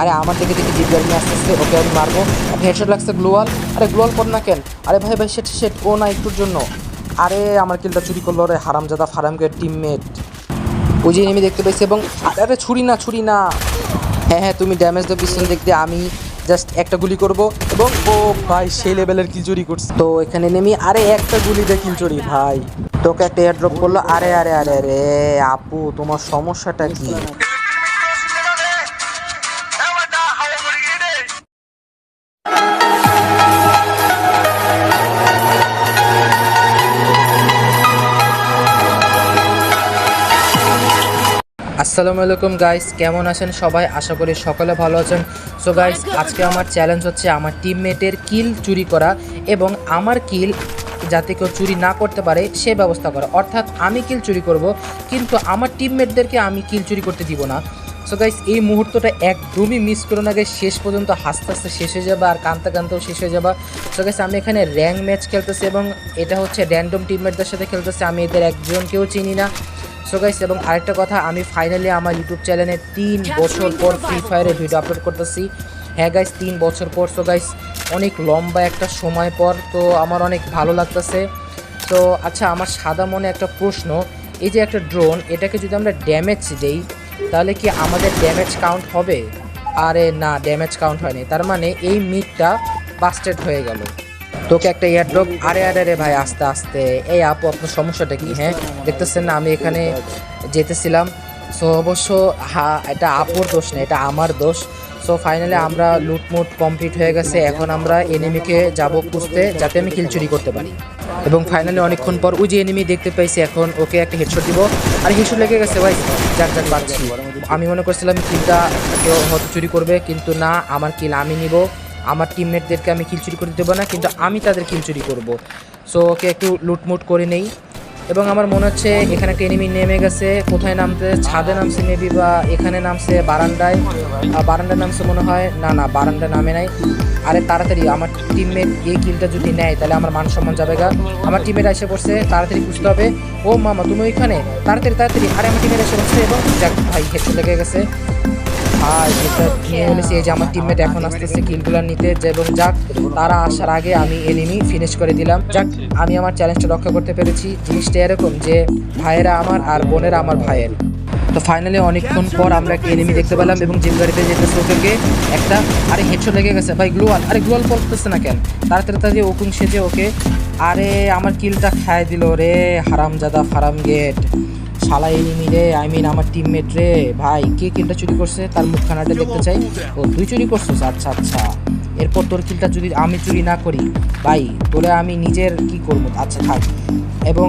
আরে আমার দিকে দিকে জিপ গাড়ি নিয়ে আসতে আসতে ওকে আমি মারবো। হেডশট লাগছে গ্লোয়াল। আরে গ্লোয়াল কর না কেন? আরে ভাই ভাই সেট সেট ও না একটুর জন্য। আরে আমার কিলটা চুরি করল রে, হারামজাদা ফারামকে টিমমেট ওই যে এনিমি দেখতে পেয়েছি এবং আরে ছুরি না ছুরি না। হ্যাঁ হ্যাঁ তুমি ড্যামেজ দাও পিছন দেখতে আমি জাস্ট একটা গুলি করব এবং ও ভাই, সেই লেভেলের কিল চুরি করছে। তো এখানে নেমি আরে একটা গুলি দিয়ে কিল চুরি, ভাই। তোকে একটা এয়ার ড্রপ করল। আরে আরে আরে আরে, আপু, তোমার সমস্যাটা কি? আসসালামু আলাইকুম গাইস কেমন আছেন সবাই? আশা করি সকলে ভালো আছেন। সো গাইস আজকে আমার চ্যালেঞ্জ হচ্ছে আমার টিমমেটের কিল চুরি করা এবং আমার কিল যাতে কেউ চুরি না করতে পারে সে ব্যবস্থা করা। অর্থাৎ আমি কিল চুরি করব কিন্তু আমার টিমমেটদেরকে আমি কিল চুরি করতে দিব না। সো গাইস এই মুহূর্তটা একদমই মিস করো না শেষ পর্যন্ত হাসতে হাসতে শেষ হয়ে যাবে আর কানতে কানতেও শেষ হয়ে যাবে। সো গাইস আমি এখানে র্যাঙ্ক ম্যাচ খেলতেছি এবং এটা হচ্ছে র্যান্ডম টিমমেটদের সাথে খেলতেছি। আমি এদের একজনকেও চিনি না। সো গাইস এবং আরেকটা কথা আমি ফাইনালি আমার ইউটিউব চ্যানেলে তিন বছর পর ফ্রি ফায়ারের ভিডিও আপলোড করতেছি। হ্যাঁ গাইস তিন বছর পর সো গাইস অনেক লম্বা একটা সময় পর তো আমার অনেক ভালো লাগতেছে। তো আচ্ছা আমার সাদা মনে একটা প্রশ্ন এই যে একটা ড্রোন এটাকে যদি আমরা ড্যামেজ দেই তাহলে কি আমাদের ড্যামেজ কাউন্ট হবে? আরে না ড্যামেজ কাউন্ট হয়নি। তার মানে এই মিটটা বাস্টেড হয়ে গেল। তোকে একটা এয়ারড্রপ আরে আরে আরে ভাই, আস্তে আস্তে। এই আপু, আপনার সমস্যাটা কি হ্যাঁ? দেখতেছেন না, আমি এখানে যেতেছিলাম। সো অবশ্য, হা, এটা আপুর দোষ না, এটা আমার দোষ। সো ফাইনালি আমরা লুটমুট কমপ্লিট হয়ে গেছে। এখন আমরা এনিমিকে যাব খুঁজতে, যাতে আমি কিল চুরি করতে পারি। এবং ফাইনালি অনেকক্ষণ পর ওই যে এনিমি দেখতে পাইছি, এখন ওকে একটা হেডশট দিব। আর হেডশট লেগে গেছে ভাই। যাক যাক বাঁচছি আমি মনে করছিলাম কিলটা কেউ হয়তো চুরি করবে, কিন্তু না, আমার কিল আমি নিব। আমার টিমমেটদেরকে আমি কিল করতে দেবো না, কিন্তু আমি তাদের কিল চুরি করব। সো ওকে একটু লুটমুট করে নেই। এবং আমার মনে হচ্ছে এখানে একটা এনিমি নেমে গেছে। কোথায় নামতে? ছাদে নামছে মেবি বা এখানে নামছে বারান্দায়। বারান্দায় নামছে মনে হয়, না না বারান্দা নামে নাই। আরে তাড়াতাড়ি, আমার টিমমেট এই কিলটা যদি নেয়, তাহলে আমার মান সম্মান যাবে গা। আমার টিমমেট এসে পড়ছে, তাড়াতাড়ি খুঁজতে হবে। ও মামা, তুমি ওইখানে? তাড়াতাড়ি তাড়াতাড়ি। আরে আমার টিমমেট এসে পড়ছে, এবং যাক, ভাই হেডশট লেগে গেছে। আর নিয়ে বলেছি এই যে আমার টিমমেট এখন আসতেছে কিলগুলো নিতে। এবং যাক তারা আসার আগে আমি এনিমি ফিনিশ করে দিলাম। যাক আমি আমার চ্যালেঞ্জটা রক্ষা করতে পেরেছি। জিনিসটা এরকম যে ভাইয়েরা আমার আর বোনেরা আমার ভাইয়ের। তো ফাইনালি অনেকক্ষণ পর আমরা একটা এনিমি দেখতে পেলাম এবং জিম গাড়িতে যেতেছে ওকে একটা আরে হেডশট লেগে গেছে। ভাই গ্লোয়াল আরে গ্লোয়াল পড়তেছে না কেন? তাড়াতাড়ি তাড়াতাড়ি ওকুন সেজে ওকে। আরে আমার কিলটা খায় দিল রে হারামজাদা ফারাম গেট শালা এনিমি রে আই মিন আমার টিমমেট রে। ভাই, কে কিলটা চুরি করছে? তার মুখখানাটা দেখতে চাই। ও, তুই চুরি করছিস? আচ্ছা আচ্ছা। এরপর তোর কিলটা যদি আমি চুরি না করি। ভাই, তোরে আমি নিজের কি করব? আচ্ছা থাক। এবং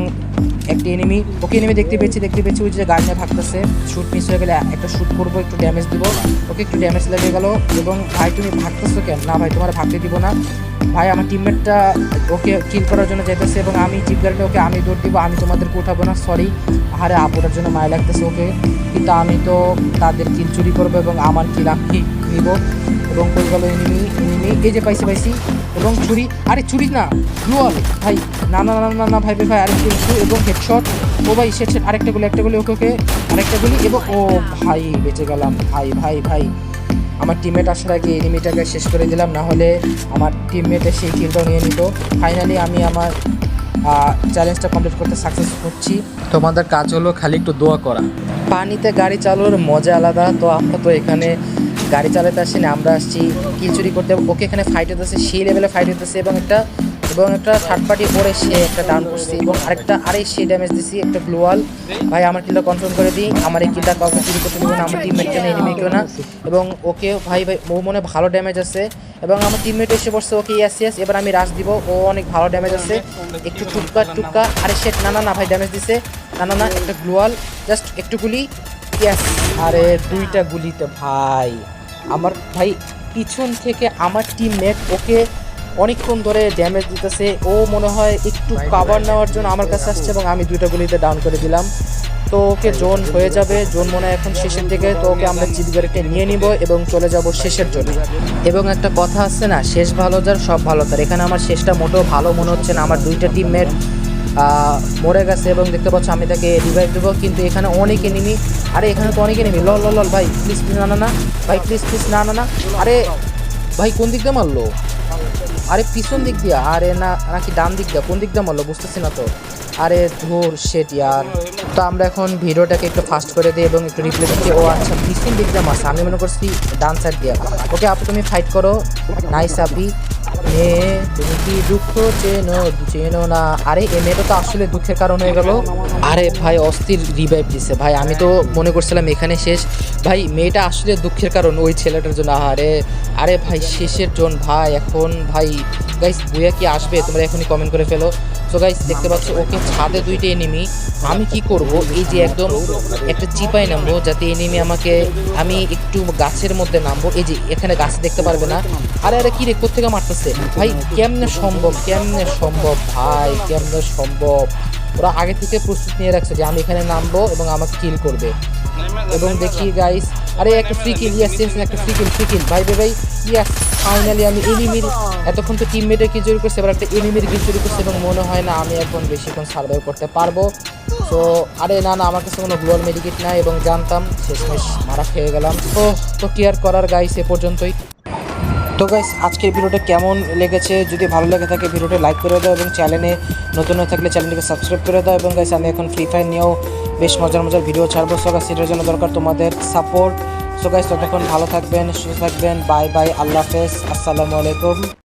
একটি এনিমি ওকে এনিমি দেখতে পেয়েছি দেখতে পেয়েছি ওই যে গাড়ি নিয়ে ভাগতেছে। শ্যুট মিস হয়ে গেলে একটা শ্যুট করব, একটু ড্যামেজ দিব। ওকে একটু ড্যামেজ লেগে গেল। এবং ভাই, তুমি ভাগতেছো কেন? না ভাই, তোমার ভাগতে দিব না। ভাই, আমার টিমমেটটা ওকে কিল করার জন্য যেতেছে এবং আমি জিপ গাড়িটা ওকে আমি দৌড় দিব, আমি তোমাদেরকে উঠাবো না সরি আরে আপুটার জন্য মায়া লাগতেছে ওকে। কিন্তু আমি তো তাদের কিল চুরি করব এবং আমার কিল আমি নিব এবং কই গেল এনিমি এনিমি এই যে পাইছি পাইছি। এবং চুরি আরে চুরি না গ্লোয়াল ভাই না না না না না ভাই ভাই আরেকটা কিন্তু এবং হেডশট ও ভাই সেট আরেকটা গুলি একটা গুলি ওকে ওকে আরেকটা গুলি এবং ও ভাই বেঁচে গেলাম। ভাই ভাই ভাই আমার টিমমেট আসার আগে এনিমিটাকে শেষ করে দিলাম না হলে আমার টিমমেটের সেই কিলটাও নিয়ে নিত। ফাইনালি আমি আমার চ্যালেঞ্জটা কমপ্লিট করতে সাকসেস হচ্ছি তোমাদের কাজ হলো খালি একটু দোয়া করা। পানিতে গাড়ি চালানোর মজা আলাদা তো আমরা তো এখানে গাড়ি চালাতে আসি না, আমরা আসছি, কিল চুরি করতে ওকে এখানে ফাইট হতেছে সেই লেভেলে ফাইট হতেছে এবং একটা এবং একটা থার্ড পার্টি পরে সে একটা ডাউন করছে এবং আরেকটা, আরে সে ড্যামেজ দিছি, একটা গ্লোয়াল ভাই, আমার কিলটা কনফার্ম করে দিই, আমার এই কিলটা কাউকে চুরি করতে দেবো না, আমার টিমমেটকে না না। এবং ওকে, ভাই ভাই, ও মনে ভালো ড্যামেজ আছে এবং আমার টিমমেট এসে পড়ছে ওকে ইয়াস ইয়াস এবার আমি রাশ দিব। ও অনেক ভালো ড্যামেজ আছে। একটু টুক্কা টুক্কা আরে সে না না না, ভাই ড্যামেজ দিছে। না না না, একটা গ্লোয়াল জাস্ট একটু গুলি ইয়াস আরে দুইটা গুলিতে ভাই। আমার ভাই পিছন থেকে আমার টিমমেট ওকে অনেকক্ষণ ধরে ড্যামেজ দিতেছে। ও মনে হয় একটু কাভার নেওয়ার জন্য আমার কাছে আসছে এবং আমি দুইটা গুলিতে ডাউন করে দিলাম। তো ওকে জোন হয়ে যাবে। জোন মনে হয় এখন শেষের দিকে। তো ওকে আমরা গাড়িতে নিয়ে নিব এবং চলে যাব শেষের জন্য। এবং একটা কথা আছে না শেষ ভালো যার সব ভালো তার। এখানে আমার শেষটা মোটেও ভালো মনে হচ্ছে না। আমার দুইটা টিমমেট মরে গেছে এবং দেখতে পাচ্ছ আমি তাকে রিভাইভ দেবো। কিন্তু এখানে অনেক এনিমি আরে এখানে তো অনেক এনিমি লল লল ভাই প্লিজ প্লিজ না না ভাই প্লিজ প্লিজ না না না। আরে, ভাই, কোন দিক দিয়ে মারলো? আরে, পিছন দিক দিয়া। আরে, না, নাকি ডান দিক দিয়া? কোন দিক দিয়ে মারলো? বুঝতেছি না তো। আরে, ধুর শেট ইয়ার। তো আমরা এখন ভিডিওটাকে একটু ফাস্ট করে দিই এবং একটু রিপ্লে দিচ্ছি ও আচ্ছা পিছন দিক দিয়ে মারছে। আমি মনে করছি ডান সাইড দিয়া। ওকে, আপু, তুমি ফাইট করো। নাইস আপি। মেয়ে তুমি কি দুঃখ চেনো? চেনো না। আরে, এ মেয়েটা তো আসলে দুঃখের কারণ হয়ে গেল। আরে ভাই, অস্থির রিভাইভ দিছে। ভাই, আমি তো মনে করছিলাম এখানে শেষ। ভাই, মেয়েটা আসলে দুঃখের কারণ ওই ছেলেটার জন্য। আরে আরে ভাই, শেষের জন। ভাই, এখন ভাই গাইস বুয়া কি আসবে? তোমরা এখনই কমেন্ট করে ফেলো। তো গাইস দেখতে পাচ্ছ, ওকে ছাদে দুইটা এনিমি আমি কি করব? এই যে একদম একটা চিপায় নামবো, যাতে এনিমি আমাকে, আমি একটু গাছের মধ্যে নামবো। এই যে, এখানে গাছ দেখতে পারবে না। আরে আরে, কি রে কোথেকে মারতেছে? ভাই, কেমনে সম্ভব কেমনে সম্ভব? ভাই, কেমনে সম্ভব? ওরা আগে থেকে প্রস্তুত নিয়ে রাখছে যে আমি এখানে নামবো এবং আমাকে কিল করবে। এবং দেখি গাইস আরে, একটা ফ্রি কিল ইয়াস একটা ফ্রি কিল ফ্রি কিল ভাই ভাই ইয়াস ফাইনালি আমি এনিমির এতক্ষণ তো টিমমেটের কি চুরি করছে, এবার একটা এনিমির কি চুরি করছে এবং মনে হয় না আমি এখন বেশিক্ষণ সার্ভাইভ করতে পারব। তো আরে না না, আমার কাছে কোনো গ্লোয়াল মেডিকেট নাই এবং জানতাম, শেষমেশ মারা খেয়ে গেলাম। তো তো কেয়ার করার গাইস এ পর্যন্তই। তো গাইস আজকের ভিডিওটা কেমন লেগেছে? যদি ভালো লেগে থাকে, ভিডিওটা লাইক করে দাও এবং চ্যানেলে নতুন হয়ে থাকলে চ্যানেলটিকে সাবস্ক্রাইব করে দাও। এবং গাইস আমি এখন ফ্রি ফায়ার নিয়েও বেশ মজার মজার ভিডিও ছাড়বো। সো গাইস সেটার জন্য দরকার তোমাদের সাপোর্ট সো গাইস ততক্ষণ ভালো থাকবেন সুস্থ থাকবেন। বাই বাই আল্লাহ হাফেজ। আসসালামু আলাইকুম।